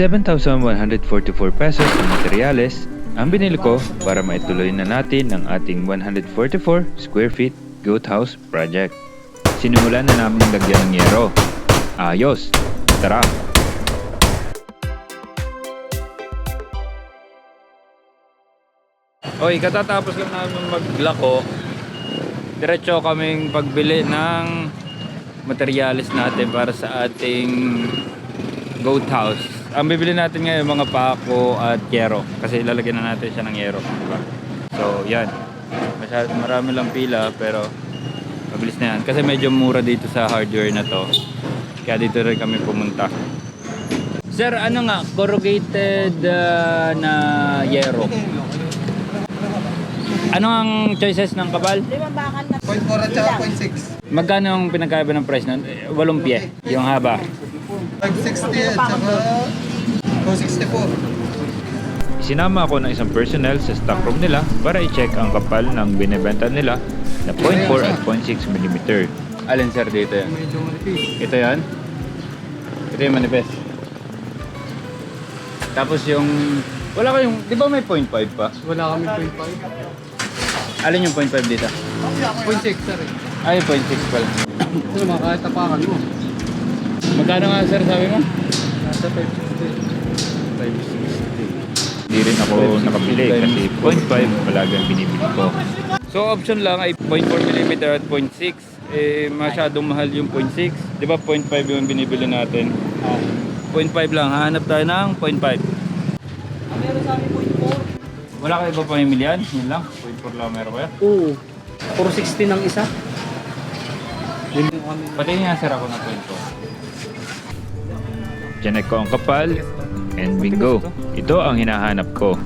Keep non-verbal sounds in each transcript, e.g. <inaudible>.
7,144 pesos ang materyales ang binili ko para maituloy na natin ang ating 144 square feet goat house project. Sinimulan na namin lagyan ng yero. Ayos! Tara! Oy, katatapos lang namin maglako. Diretso kaming pagbili ng materyales natin para sa ating goat house. Ang bibili natin ngayon mga pako at yero kasi ilalagyan na natin siya ng yero, di ba? So, yan. Masyad, marami lang pila pero mabilis na yan kasi medyo mura dito sa hardware na to. Kaya dito rin kami pumunta. Sir, ano nga corrugated uh, na yero? Ano ang choices ng kabal? Limang bakal na. Point 4 at saka point 6. Magkano ang pinagkaiba ng price nun? Eh, Walong pie, yung haba. 560 at saka 264. Sinama ako ng isang personnel sa stockroom nila para i-check ang kapal ng binebenta nila na 0.4 at 0.6 mm. Alin sir dito yan? Ito yan? Ito yung manifest. Tapos yung... Wala kayong... Di ba may 0.5 pa? Wala kami point 5. Alin yung 0.5 dito? Point 6 sir eh. Ay, 0.6 pala. Ito naman kahit tapakan mo. Magkano nga sir sabi mo? Nasa 560. 560. Hindi rin ako nakabili kasi 0.5 palagi ang binibili ko. So option lang ay 0.4 mm at 0.6. Eh masyadong mahal yung 0.6. Di ba 0.5 yung binibili natin? 0.5 lang. Hanap tayo ng 0.5. Ang meron sa amin point 4. Wala kayo iba pamimilian? Yun lang. 0.4 lang meron kaya? Oo. 460 ng isa. Pati nga sir ako ng 0.4. Tiyanek ko ang kapal and bingo. Ito ang hinahanap ko.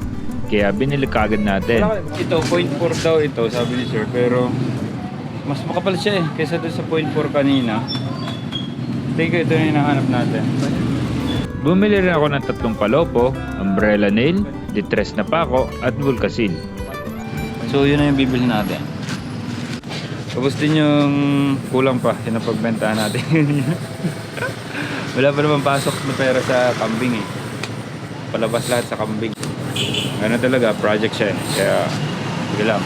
Kaya binili kagad natin. Ito, 0.4 daw ito, sabi ni sir. Pero mas makapal siya eh. Kaysa doon sa 0.4 kanina. Tingin ko ito yung hinahanap natin. Bumili rin ako ng tatlong palopo, umbrella nail, distress na pako, at vulkasil. So yun na yung bibili natin. Tapos din yung kulang pa, yung napagbentahan natin. <laughs> Wala pa naman pasok na pera sa kambing eh. Palabas lahat sa kambing. Ano talaga, project siya eh. Kaya, sige lang.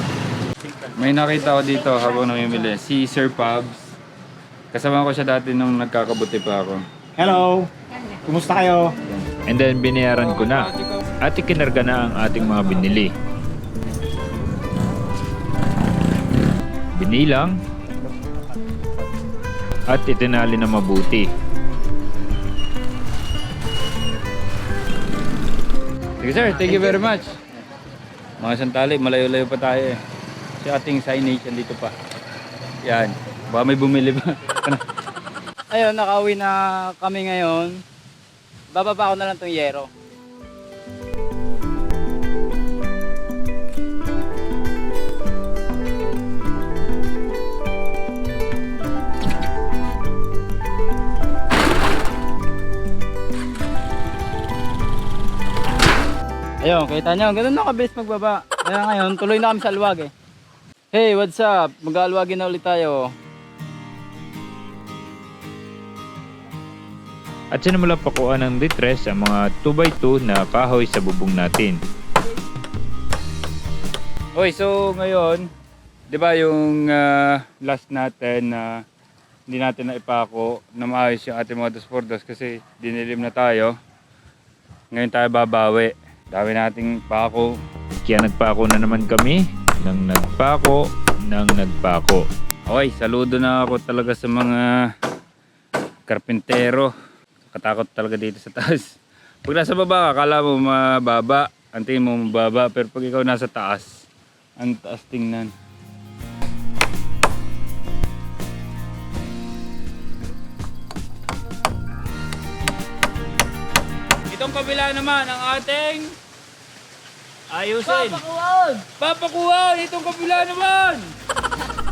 May nakita ko dito habang namimili, si Sir Pabs. Kasama ko siya dati nung nagkakabuti pa ako. Hello! Kumusta kayo? And then binayaran ko na at ikinarga na ang ating mga binili. Binilang at itinali na mabuti. Sige sir, thank you very much. Mga santali, malayo-layo pa tayo eh. Si ating signage dito pa. Yan. Baka may bumili pa. <laughs> Ayun, nakauwi na kami ngayon. Bababa ko na lang tong yero. Ayun, kita nyo, ganun na kabilis magbaba. Kaya ngayon, tuloy na kami sa alwag eh. Hey, what's up? Mag-aalwagin na ulit tayo. At sinimula pakuan ng distress ang mga 2x2 na kahoy sa bubong natin. Okay, so ngayon, 'di ba yung ah, last natin na hindi natin na ipako na maayos yung ating mga dos kasi dinilim na tayo. Ngayon tayo babawi. Dami nating pako. Kaya nagpako na naman kami nang nagpako nang nagpako. Okay, saludo na ako talaga sa mga karpintero katakot talaga dito sa taas. Pag nasa baba ka, akala mo mababa. Ang tingin mo mababa. Pero pag ikaw nasa taas, ang taas tingnan. Itong kabila naman ang ating ayusin. Papakuwan! Papakuha! Itong kabila naman!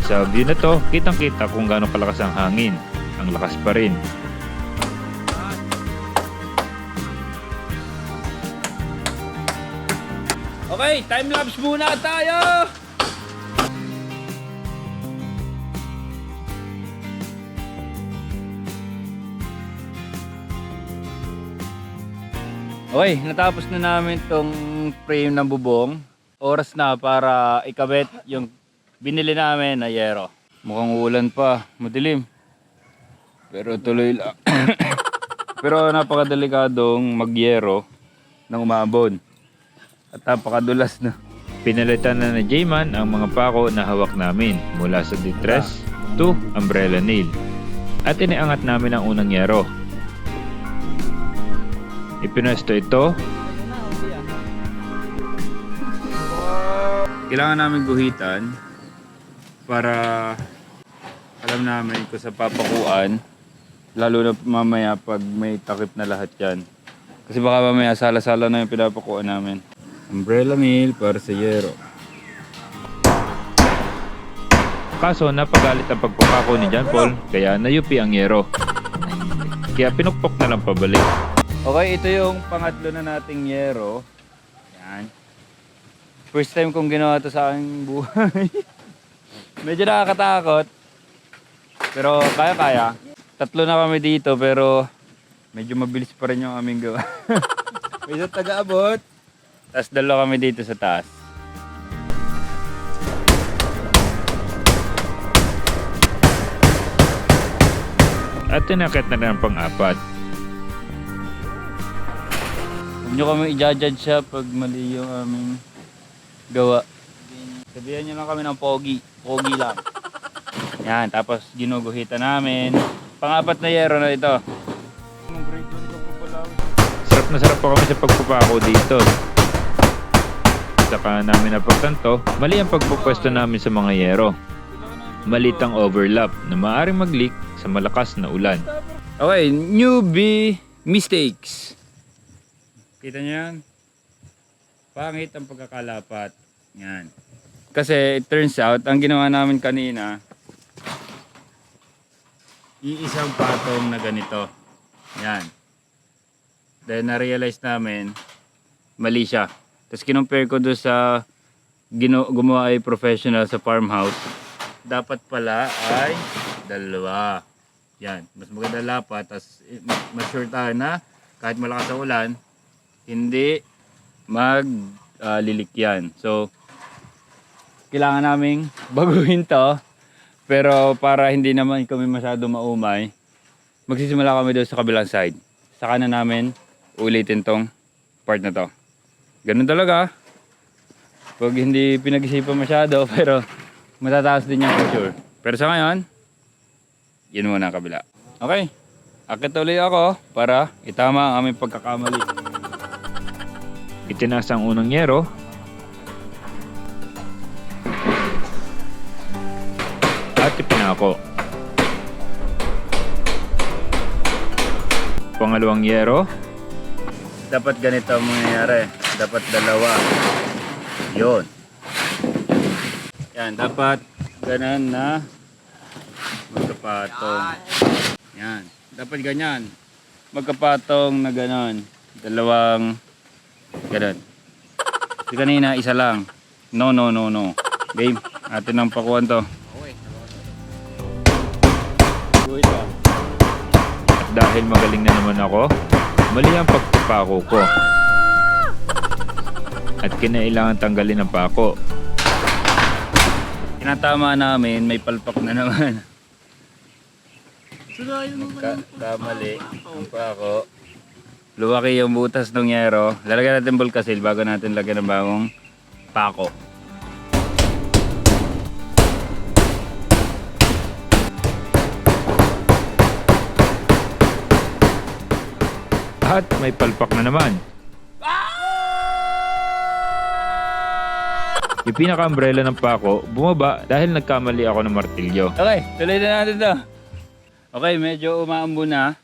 Sa view na to, kitang kita kung gaano kalakas ang hangin. Ang lakas pa rin. Okay, time lapse muna tayo! Okay, natapos na namin tong frame ng bubong. Oras na para ikabit yung binili namin na yero. Mukhang ulan pa, madilim. Pero tuloy lang. <coughs> Pero napakadelikadong magyero ng umabon. At napakadulas na. Pinalitan na ni J-Man ang mga pako na hawak namin mula sa distress to umbrella nail. At iniangat namin ang unang yero. Ipinwesto ito Kailangan namin guhitan para alam namin kung sa papakuan. Lalo na mamaya pag may takip na lahat yan. Kasi baka mamaya sala-sala na yung pinapakuan namin. Umbrella nail para sa yero. Kaso napagalit ang pagpapako ni John Paul kaya nayupi ang yero. Kaya pinukpok na lang pabalik. Okay, ito yung pangatlo na nating yero. Yan. First time kong ginawa to sa aking buhay. <laughs> Medyo nakakatakot. Pero kaya-kaya. Tatlo na kami dito pero medyo mabilis pa rin yung aming gawa. <laughs> May isang taga-abot. Tapos dalawa kami dito sa taas. At tinakit na ang pang-apat. Huwag nyo kami i-judge siya pag mali yung aming gawa. Sabihan nyo lang kami ng pogi. Pogi lang. Yan, tapos ginuguhitan namin. Pangapat na yero na ito. Sarap na sarap pa kami sa pagpapako dito. Saka namin napagtanto, mali ang pagpupwesto namin sa mga yero. Malit ang overlap na maaaring mag-leak sa malakas na ulan. Okay, newbie mistakes. Kita niyo yan? Pangit ang pagkakalapat. Yan. Kasi it turns out, ang ginawa namin kanina, iisang patong na ganito. Yan. Then na-realize namin, mali siya. Tapos kinumpare ko doon sa gino, gumawa ay professional sa farmhouse. Dapat pala ay dalawa. Yan. Mas maganda lapat. Tapos eh, ma- mas sure tayo na kahit malakas ang ulan, hindi mag ah, yan. So, kailangan naming <laughs> baguhin to. Pero para hindi naman kami masyado maumay, magsisimula kami doon sa kabilang side. Saka na namin ulitin tong part na to. Ganun talaga. Pag hindi pinag-isipan masyado, <laughs> pero matataas din for sure. Pero sa ngayon, yun muna ang kabila. Okay. Akit ulit ako para itama ang aming pagkakamali. Itinaas ang unang yero. At ipinako. Pangalawang yero. Dapat ganito ang mangyayari. Dapat dalawa. Yun. Yan, dapat ganun na magkapatong. Yan. Dapat ganyan. Magkapatong na ganon. Dalawang ganon. Di kanina, isa lang. No, no, no, no. Game, atin ang pakuan to. At dahil magaling na naman ako, mali ang pagpapako ko. At kinailangan tanggalin ang pako. Tinatama namin, may palpak na naman. Ka kamali ang pako. Luwaki yung butas ng yero. Lalagyan natin bulkasil bago natin lagyan ng bagong pako. At may palpak na naman. Yung pinaka-umbrella ng pako, bumaba dahil nagkamali ako ng martilyo. Okay, tuloy na natin to. Okay, medyo umaambo na.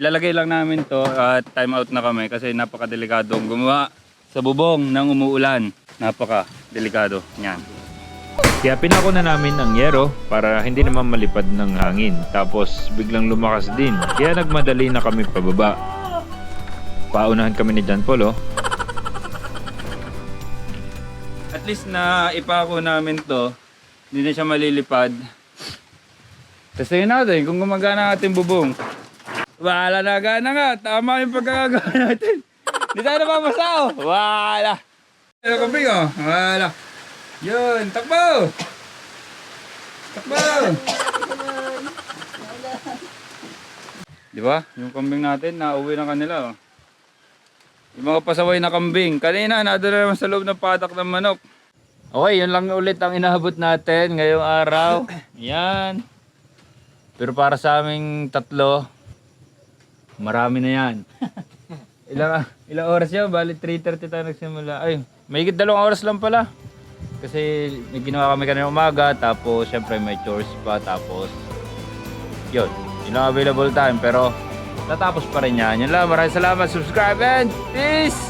Ilalagay lang namin to at time out na kami kasi napakadelikadong gumawa sa bubong ng umuulan. Napaka-delikado. Yan. Kaya pinako na namin ang yero para hindi naman malipad ng hangin. Tapos biglang lumakas din. Kaya nagmadali na kami pababa. Paunahan kami ni John Paul oh. At least na ipako namin to, hindi na siya malilipad. Testingin natin kung gumagana ating bubong. Wala na gana nga, tama yung pagkakagawa natin. Di tayo napapasa oh. Wala. Ano kambing oh. Wala. Yun, takbo! Takbo! Di ba? Yung kambing natin, nauwi na kanila oh. Yung mga pasaway na kambing. Kanina, nado na naman sa loob ng patak ng manok. Okay, yun lang ulit ang inaabot natin ngayong araw. Yan. Pero para sa aming tatlo, marami na yan. <laughs> ilang, ilang oras yun? Bali 3.30 tayo nagsimula. Ay, may dalawang oras lang pala. Kasi may ginawa kami kanina umaga, tapos syempre may chores pa, tapos yun, yun ang available time. Pero tatapos pa rin yan. Yun lang, maraming salamat, subscribe and peace!